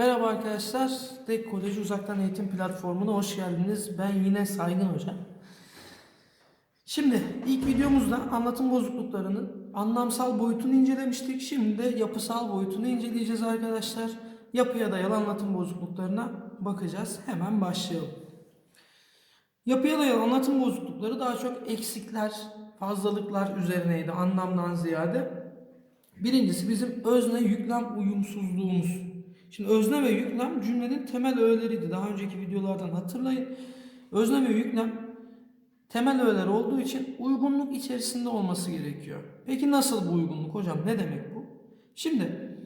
Merhaba arkadaşlar, Tek Koleji Uzaktan Eğitim Platformu'na hoş geldiniz. Ben yine Saygın Hoca. Şimdi ilk videomuzda anlatım bozukluklarının anlamsal boyutunu incelemiştik. Şimdi de yapısal boyutunu inceleyeceğiz arkadaşlar. Yapıya dayalı anlatım bozukluklarına bakacağız. Hemen başlayalım. Yapıya dayalı anlatım bozuklukları daha çok eksikler, fazlalıklar üzerineydi anlamdan ziyade. Birincisi bizim özne yüklem uyumsuzluğumuz. Şimdi özne ve yüklem cümlenin temel öğeleriydi. Daha önceki videolardan hatırlayın. Özne ve yüklem temel öğeler olduğu için uygunluk içerisinde olması gerekiyor. Peki nasıl bu uygunluk hocam? Ne demek bu? Şimdi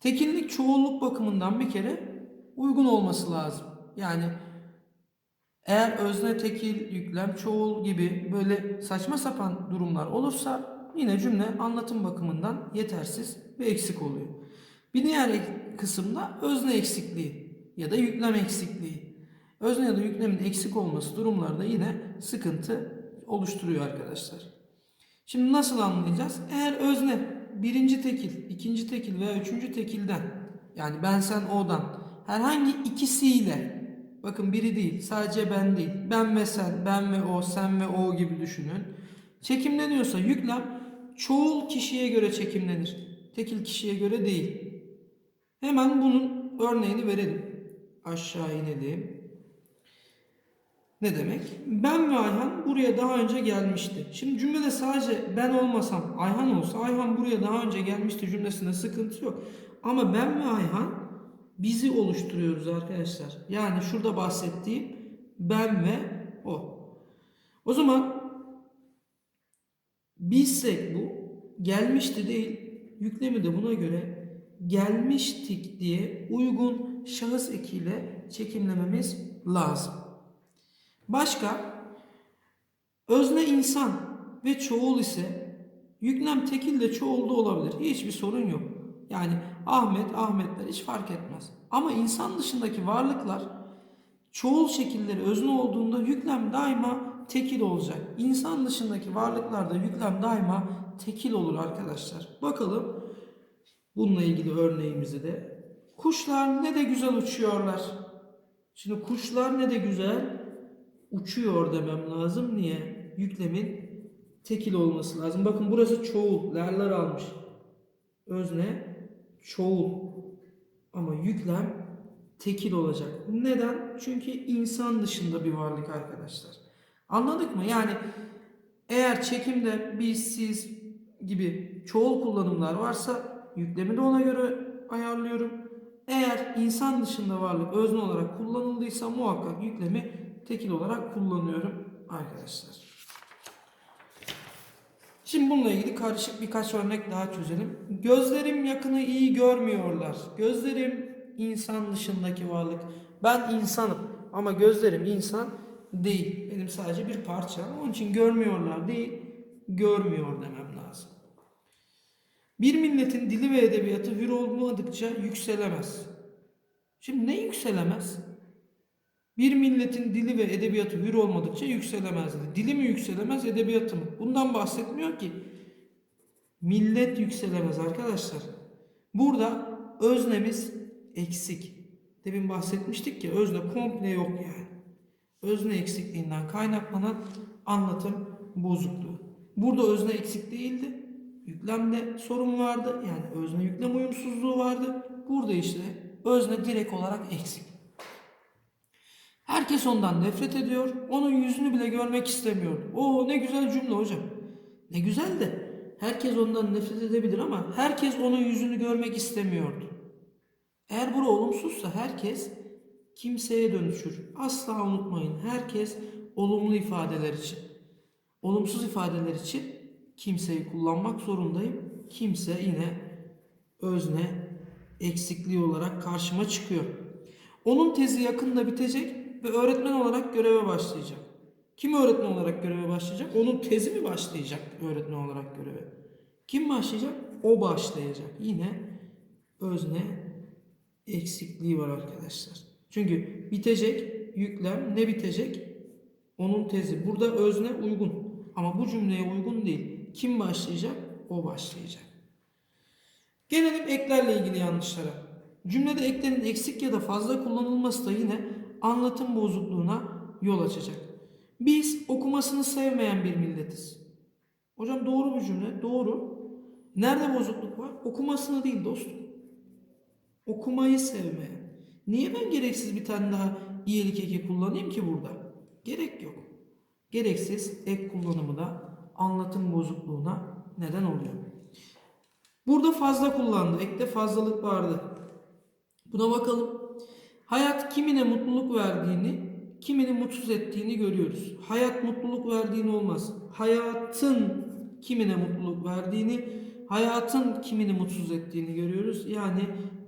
tekillik çoğulluk bakımından bir kere uygun olması lazım. Yani eğer özne tekil, yüklem, çoğul gibi böyle saçma sapan durumlar olursa yine cümle anlatım bakımından yetersiz ve eksik oluyor. Bir diğer kısımda özne eksikliği ya da yüklem eksikliği. Özne ya da yüklemin eksik olması durumlarda yine sıkıntı oluşturuyor arkadaşlar. Şimdi nasıl anlayacağız? Eğer özne birinci tekil, ikinci tekil veya üçüncü tekilden yani ben sen o'dan herhangi ikisiyle bakın biri değil sadece ben değil ben ve sen, ben ve o, sen ve o gibi düşünün. Çekimleniyorsa yüklem çoğul kişiye göre çekimlenir. Tekil kişiye göre değil. Hemen bunun örneğini verelim. Aşağı inelim. Ne demek? Ben ve Ayhan buraya daha önce gelmişti. Şimdi cümlede sadece ben olmasam Ayhan olsa Ayhan buraya daha önce gelmişti cümlesinde sıkıntı yok. Ama ben ve Ayhan bizi oluşturuyoruz arkadaşlar. Yani şurada bahsettiğim ben ve o. O zaman bizsek bu gelmişti değil yüklemi de buna göre gelmiştik diye uygun şahıs ekiyle çekimlememiz lazım. Başka özne insan ve çoğul ise yüklem tekil de çoğul da olabilir. Hiçbir sorun yok. Yani Ahmet, Ahmetler hiç fark etmez. Ama insan dışındaki varlıklar çoğul şekilleri özne olduğunda yüklem daima tekil olacak. İnsan dışındaki varlıklarda yüklem daima tekil olur arkadaşlar. Bakalım bununla ilgili örneğimizi de. Kuşlar ne de güzel uçuyorlar. Şimdi kuşlar ne de güzel uçuyor demem lazım. Niye? Yüklemin tekil olması lazım. Bakın burası çoğul. Lerler almış. Özne çoğul. Ama yüklem tekil olacak. Neden? Çünkü insan dışında bir varlık arkadaşlar. Anladık mı? Yani eğer çekimde biz, siz gibi çoğul kullanımlar varsa yüklemi de ona göre ayarlıyorum. Eğer insan dışında varlık özne olarak kullanıldıysa muhakkak yüklemi tekil olarak kullanıyorum arkadaşlar. Şimdi bununla ilgili karışık birkaç örnek daha çözelim. Gözlerim yakını iyi görmüyorlar. Gözlerim insan dışındaki varlık. Ben insanım ama gözlerim insan değil. Benim sadece bir parçam. Onun için görmüyorlar değil, görmüyor demem lazım. Bir milletin dili ve edebiyatı hür olmadıkça yükselemez. Şimdi ne yükselemez? Bir milletin dili ve edebiyatı hür olmadıkça yükselemez. Dili mi yükselemez, edebiyatı mı? Bundan bahsetmiyor ki. Millet yükselemez arkadaşlar. Burada öznemiz eksik. Demin bahsetmiştik ki özne komple yok yani. Özne eksikliğinden kaynaklanan anlatım bozukluğu. Burada özne eksik değildi. Yüklemde sorun vardı. Yani özne yüklem uyumsuzluğu vardı. Burada işte özne direkt olarak eksik. Herkes ondan nefret ediyor. Onun yüzünü bile görmek istemiyor. O ne güzel cümle hocam. Ne güzel de herkes ondan nefret edebilir ama herkes onun yüzünü görmek istemiyordu. Eğer bura olumsuzsa herkes kimseye dönüşür. Asla unutmayın. Herkes olumlu ifadeler için. Olumsuz ifadeler için kimseyi kullanmak zorundayım. Kimse yine özne eksikliği olarak karşıma çıkıyor. Onun tezi yakında bitecek ve öğretmen olarak göreve başlayacak. Kim öğretmen olarak göreve başlayacak? Onun tezi mi başlayacak öğretmen olarak göreve? Kim başlayacak? O başlayacak. Yine özne eksikliği var arkadaşlar. Çünkü bitecek yüklem ne bitecek? Onun tezi. Burada özne uygun. Ama bu cümleye uygun değil. Kim başlayacak? O başlayacak. Gelelim eklerle ilgili yanlışlara. Cümlede eklerin eksik ya da fazla kullanılması da yine anlatım bozukluğuna yol açacak. Biz okumasını sevmeyen bir milletiz. Hocam doğru bir cümle. Doğru. Nerede bozukluk var? Okumasını değil dostum. Okumayı sevmeyen. Niye ben gereksiz bir tane daha iyilik eki kullanayım ki burada? Gerek yok. Gereksiz ek kullanımı da anlatım bozukluğuna neden oluyor. Burada fazla kullandı. Ekte fazlalık vardı. Buna bakalım. Hayat kimine mutluluk verdiğini, kimini mutsuz ettiğini görüyoruz. Hayat mutluluk verdiğini olmaz. Hayatın kimine mutluluk verdiğini, hayatın kimini mutsuz ettiğini görüyoruz. Yani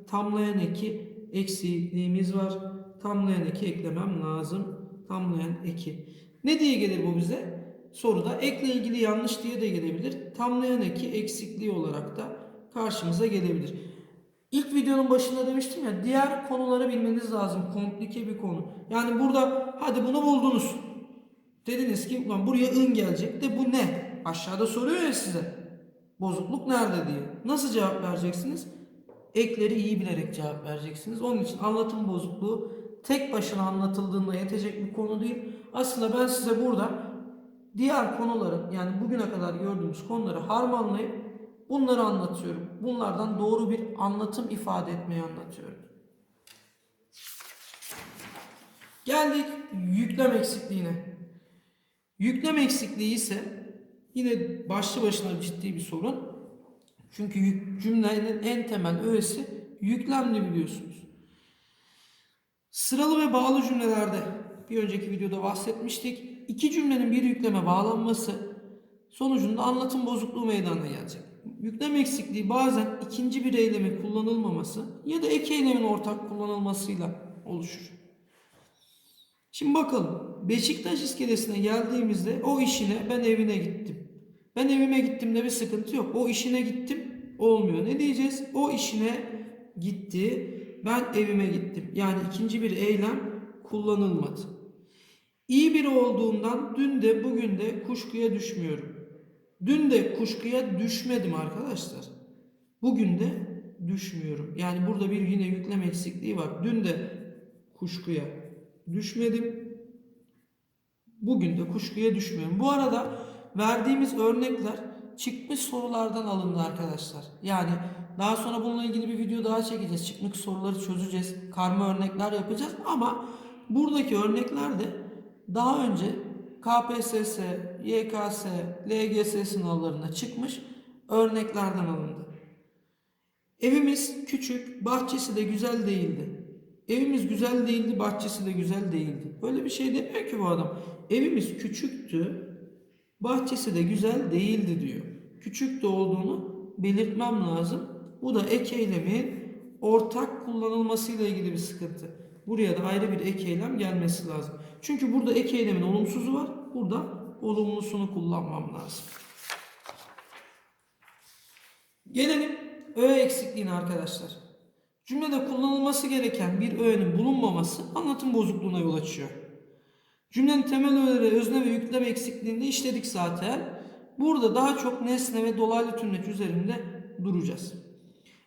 tamlayan eki eksikliğimiz var. Tamlayan eki eklemem lazım. Tamlayan eki. Ne diye gelir bu bize? Soruda ekle ilgili yanlış diye de gelebilir. Tamlayan eki eksikliği olarak da karşımıza gelebilir. İlk videonun başında demiştim ya diğer konuları bilmeniz lazım. Komplike bir konu. Yani burada hadi bunu buldunuz. Dediniz ki ulan buraya ın gelecek de bu ne? Aşağıda soruyor ya size. Bozukluk nerede diye. Nasıl cevap vereceksiniz? Ekleri iyi bilerek cevap vereceksiniz. Onun için anlatım bozukluğu tek başına anlatıldığında yetecek bir konu değil. Aslında ben size burada diğer konuların yani bugüne kadar gördüğümüz konuları harmanlayıp bunları anlatıyorum. Bunlardan doğru bir anlatım ifade etmeyi anlatıyorum. Geldik yüklem eksikliğine. Yüklem eksikliği ise yine başlı başına ciddi bir sorun. Çünkü yük, cümlenin en temel öğesi yüklemli biliyorsunuz. Sıralı ve bağlı cümlelerde bir önceki videoda bahsetmiştik. İki cümlenin bir yükleme bağlanması sonucunda anlatım bozukluğu meydana gelecek. Yüklem eksikliği bazen ikinci bir eylemin kullanılmaması ya da ek eylemin ortak kullanılmasıyla oluşur. Şimdi bakalım. Beşiktaş iskelesine geldiğimizde o işine ben evine gittim. Ben evime gittimde bir sıkıntı yok. O işine gittim olmuyor. Ne diyeceğiz? O işine gitti. Ben evime gittim. Yani ikinci bir eylem kullanılmadı. İyi biri olduğundan dün de bugün de kuşkuya düşmüyorum. Dün de kuşkuya düşmedim arkadaşlar. Bugün de düşmüyorum. Yani burada bir yine yüklem eksikliği var. Dün de kuşkuya düşmedim. Bugün de kuşkuya düşmüyorum. Bu arada verdiğimiz örnekler çıkmış sorulardan alındı arkadaşlar. Yani daha sonra bununla ilgili bir video daha çekeceğiz. Çıkmış soruları çözeceğiz. Karma örnekler yapacağız. Ama buradaki örnekler de daha önce KPSS, YKS, LGS sınavlarına çıkmış örneklerden alındı. Evimiz küçük, bahçesi de güzel değildi. Evimiz güzel değildi, bahçesi de güzel değildi. Böyle bir şey demiyor ki bu adam. Evimiz küçüktü, bahçesi de güzel değildi diyor. Küçük de olduğunu belirtmem lazım. Bu da ek eylemin ortak kullanılmasıyla ilgili bir sıkıntı. Buraya da ayrı bir ek eylem gelmesi lazım. Çünkü burada ek eylemin olumsuzu var. Burada olumlusunu kullanmam lazım. Gelelim öğe eksikliğine arkadaşlar. Cümlede kullanılması gereken bir öğenin bulunmaması anlatım bozukluğuna yol açıyor. Cümlenin temel öğeleri özne ve yüklem eksikliğinde işledik zaten. Burada daha çok nesne ve dolaylı tümleç üzerinde duracağız.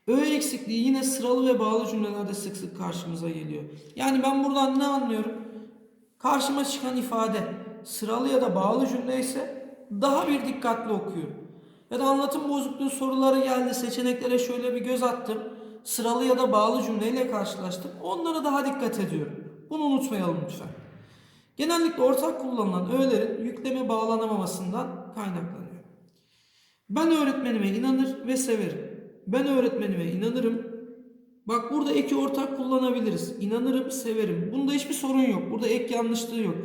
Öğe eksikliği yine sıralı ve bağlı cümlelerde sık sık karşımıza geliyor. Yani ben buradan ne anlıyorum? Karşıma çıkan ifade sıralı ya da bağlı cümle ise daha bir dikkatli okuyorum. Ya da anlatım bozukluğu soruları geldi seçeneklere şöyle bir göz attım. Sıralı ya da bağlı cümleyle karşılaştım. Onlara daha dikkat ediyorum. Bunu unutmayalım lütfen. Genellikle ortak kullanılan öğelerin yükleme bağlanamamasından kaynaklanıyor. Ben öğretmenime inanır ve severim. Ben öğretmenime inanırım. Bak burada eki ortak kullanabiliriz. İnanırım, severim. Bunda hiçbir sorun yok. Burada ek yanlışlığı yok.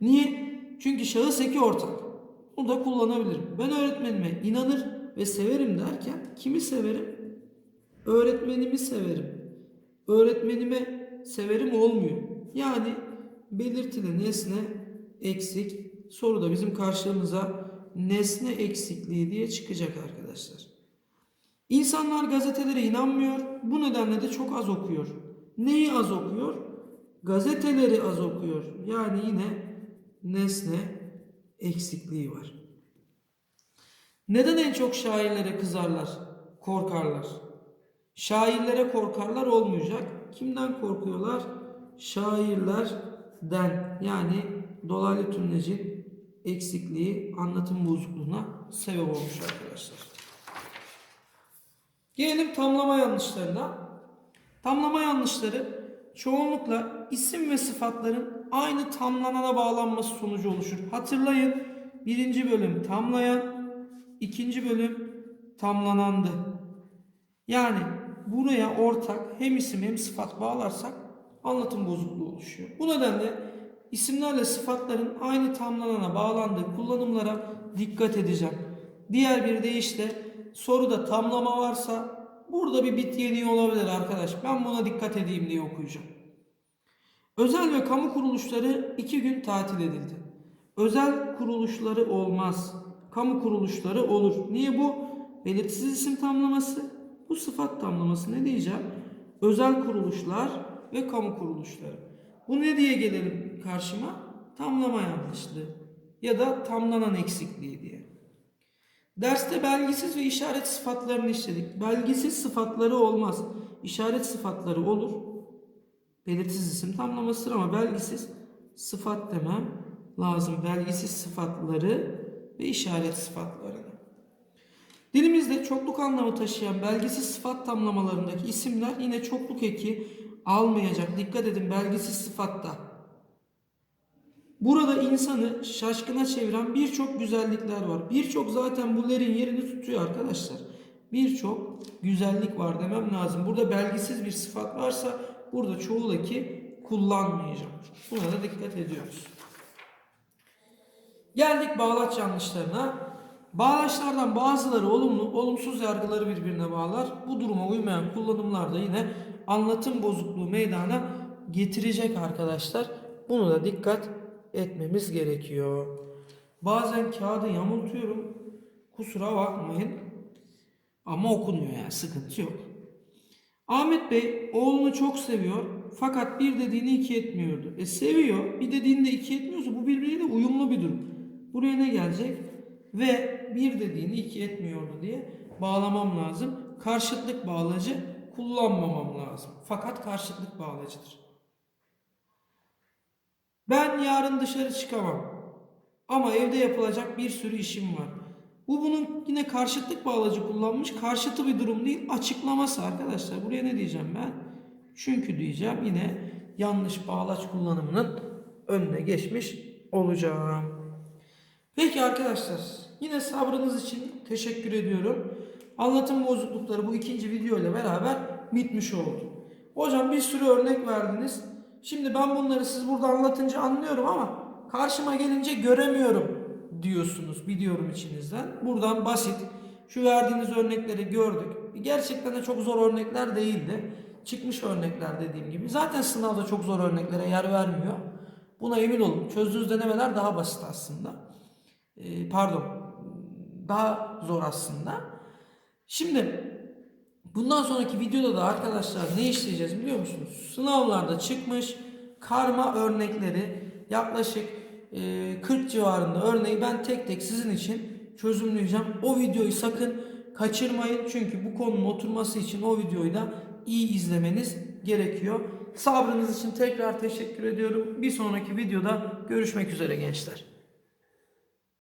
Niye? Çünkü şahıs eki ortak. Bunu da kullanabilirim. Ben öğretmenime inanır ve severim derken kimi severim? Öğretmenimi severim. Öğretmenime severim olmuyor. Yani belirtili nesne eksik. Soruda bizim karşımıza nesne eksikliği diye çıkacak arkadaşlar. İnsanlar gazetelere inanmıyor. Bu nedenle de çok az okuyor. Neyi az okuyor? Gazeteleri az okuyor. Yani yine nesne eksikliği var. Neden en çok şairlere kızarlar, korkarlar? Şairlere korkarlar olmayacak. Kimden korkuyorlar? Şairlerden. Yani dolaylı tümlecin eksikliği anlatım bozukluğuna sebep olmuş arkadaşlar. Gelelim tamlama yanlışlarına. Tamlama yanlışları çoğunlukla isim ve sıfatların aynı tamlanana bağlanması sonucu oluşur. Hatırlayın birinci bölüm tamlayan, ikinci bölüm tamlanandı. Yani buraya ortak hem isim hem sıfat bağlarsak anlatım bozukluğu oluşuyor. Bu nedenle isimlerle sıfatların aynı tamlanana bağlandığı kullanımlara dikkat edeceğim. Diğer bir deyişle soruda tamlama varsa burada bir bit yeniği olabilir arkadaş. Ben buna dikkat edeyim diye okuyacağım. Özel ve kamu kuruluşları iki gün tatil edildi. Özel kuruluşları olmaz. Kamu kuruluşları olur. Niye bu? Belirtisiz isim tamlaması. Bu sıfat tamlaması ne diyeceğim? Özel kuruluşlar ve kamu kuruluşları. Bu ne diye gelelim karşıma? Tamlama yanlışlığı ya da tamlanan eksikliği diye. Derste belgisiz ve işaret sıfatlarını işledik. Belgisiz sıfatları olmaz. İşaret sıfatları olur. Belirtisiz isim tamlamasıdır ama belgisiz sıfat demem lazım. Belgisiz sıfatları ve işaret sıfatlarını. Dilimizde çokluk anlamı taşıyan belgisiz sıfat tamlamalarındaki isimler yine çokluk eki almayacak. Dikkat edin belgisiz sıfatta. Burada insanı şaşkına çeviren birçok güzellikler var. Birçok zaten bunların yerini tutuyor arkadaşlar. Birçok güzellik var demem lazım. Burada belgisiz bir sıfat varsa burada çoğul eki kullanmayacağım. Buna da dikkat ediyoruz. Geldik bağlaç yanlışlarına. Bağlaçlardan bazıları olumlu, olumsuz yargıları birbirine bağlar. Bu duruma uymayan kullanımlar da yine anlatım bozukluğu meydana getirecek arkadaşlar. Bunu da dikkat etmemiz gerekiyor. Bazen kağıdı yamultuyorum. Kusura bakmayın. Ama okunuyor yani sıkıntı yok. Ahmet Bey oğlunu çok seviyor fakat bir dediğini iki etmiyordu. E seviyor bir dediğini de iki etmiyorsa bu birbiriyle uyumlu bir durum. Buraya ne gelecek? Ve bir dediğini iki etmiyordu diye bağlamam lazım. Karşıtlık bağlacı kullanmamam lazım. Fakat karşıtlık bağlacıdır. Ben yarın dışarı çıkamam. Ama evde yapılacak bir sürü işim var. Bu bunun yine karşıtlık bağlacı kullanmış. Karşıtı bir durum değil, açıklaması arkadaşlar. Buraya ne diyeceğim ben? Çünkü diyeceğim yine yanlış bağlaç kullanımının önüne geçmiş olacağım. Peki arkadaşlar, yine sabrınız için teşekkür ediyorum. Anlatım bozuklukları bu ikinci video ile beraber bitmiş oldu. Hocam bir sürü örnek verdiniz. Şimdi ben bunları siz burada anlatınca anlıyorum ama karşıma gelince göremiyorum diyorsunuz biliyorum içinizden. Buradan basit şu verdiğiniz örnekleri gördük. Gerçekten de çok zor örnekler değildi. Çıkmış örnekler dediğim gibi. Zaten sınavda çok zor örneklere yer vermiyor. Buna emin olun. Çözdüğünüz denemeler daha basit aslında. Ee, pardon. Daha zor aslında. Şimdi bundan sonraki videoda da arkadaşlar ne işleyeceğiz biliyor musunuz? Sınavlarda çıkmış karma örnekleri yaklaşık e, 40 civarında örneği ben tek tek sizin için çözümleyeceğim. O videoyu sakın kaçırmayın. Çünkü bu konunun oturması için o videoyu da iyi izlemeniz gerekiyor. Sabrınız için tekrar teşekkür ediyorum. Bir sonraki videoda görüşmek üzere gençler.